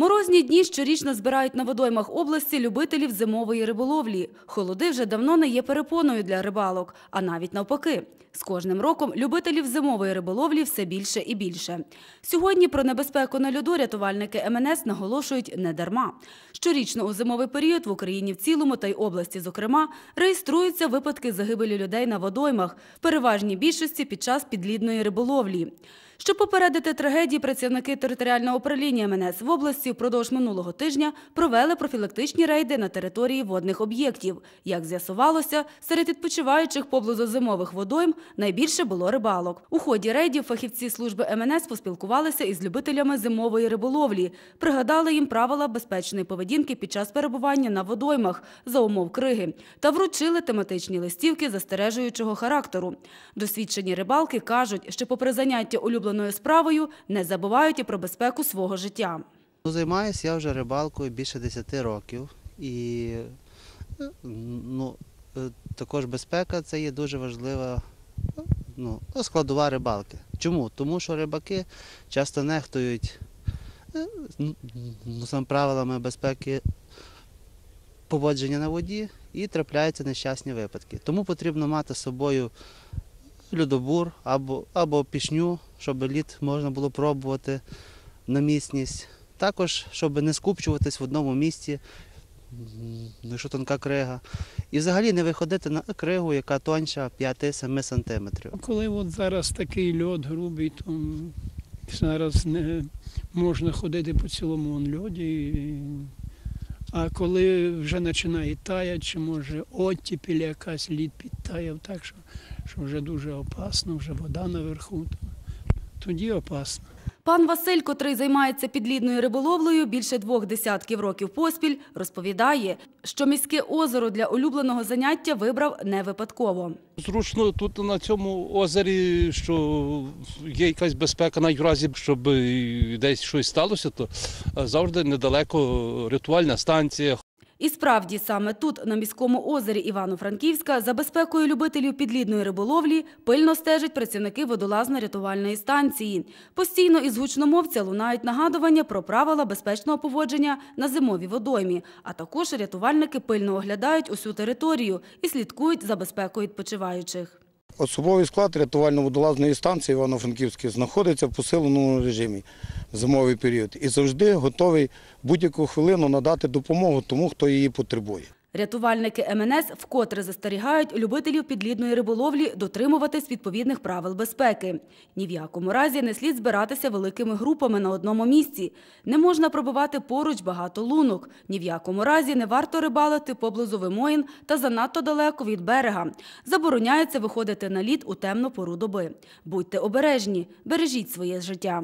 Морозні дні щорічно збирають на водоймах області любителів зимової риболовлі. Холоди вже давно не є перепоною для рибалок, а навіть навпаки. З кожним роком любителів зимової риболовлі все більше і більше. Сьогодні про небезпеку на льоду рятувальники МНС наголошують не дарма. Щорічно у зимовий період в Україні в цілому та й області, зокрема, реєструються випадки загибелі людей на водоймах, в переважній більшості під час підлідної риболовлі. Щоб попередити трагедії, працівники територіального управління МНС в області впродовж минулого тижня провели профілактичні рейди на території водних об'єктів. Як з'ясувалося, серед відпочиваючих поблизу зимових водойм найбільше було рибалок. У ході рейдів фахівці служби МНС поспілкувалися із любителями зимової риболовлі, пригадали їм правила безпечної поведінки під час перебування на водоймах за умов криги та вручили тематичні листівки застережуючого характеру. Досвідчені рибалки кажуть, що попри заняття улюбленою справою не забувають і про безпеку свого життя. Ну, Займаюся я вже рибалкою більше 10 років. І е, ну, е, також безпека це є дуже важлива ну, складова рибалки. Чому? Тому що рибаки часто нехтують е, ну, ну, сам правилами безпеки поводження на воді і трапляються нещасні випадки. Тому потрібно мати з собою льодобур або, або пішню, щоб лід можна було пробувати на міцність. Також, щоб не скупчуватись в одному місці, якщо тонка крига. І взагалі не виходити на кригу, яка тонша 5-7 сантиметрів. Коли от зараз такий льод грубий, то зараз не можна ходити по цілому льоді. А коли вже починає таять, чи може оттіпіль якась лід підтаяв, так що, що вже дуже опасно, вже вода наверху, тоді опасно. Пан Василь, котрий займається підлідною риболовлею більше двох десятків років поспіль, розповідає, що міське озеро для улюбленого заняття вибрав не випадково. Зручно тут на цьому озері, що є якась безпека, навіть в разі, щоб десь щось сталося, то завжди недалеко рятувальна станція. І справді саме тут, на міському озері Івано-Франківська, за безпекою любителів підлідної риболовлі пильно стежать працівники водолазно-рятувальної станції. Постійно із гучномовця лунають нагадування про правила безпечного поводження на зимовій водоймі, а також рятувальники пильно оглядають усю територію і слідкують за безпекою відпочиваючих. Особовий склад рятувально-водолазної станції Івано-Франківської знаходиться в посиленому режимі в зимовий період і завжди готовий будь-яку хвилину надати допомогу тому, хто її потребує. Рятувальники МНС вкотре застерігають любителів підлідної риболовлі дотримуватись відповідних правил безпеки. Ні в якому разі не слід збиратися великими групами на одному місці. Не можна пробивати поруч багато лунок. Ні в якому разі не варто рибалити поблизу вимоїн та занадто далеко від берега. Забороняється виходити на лід у темну пору доби. Будьте обережні, бережіть своє життя.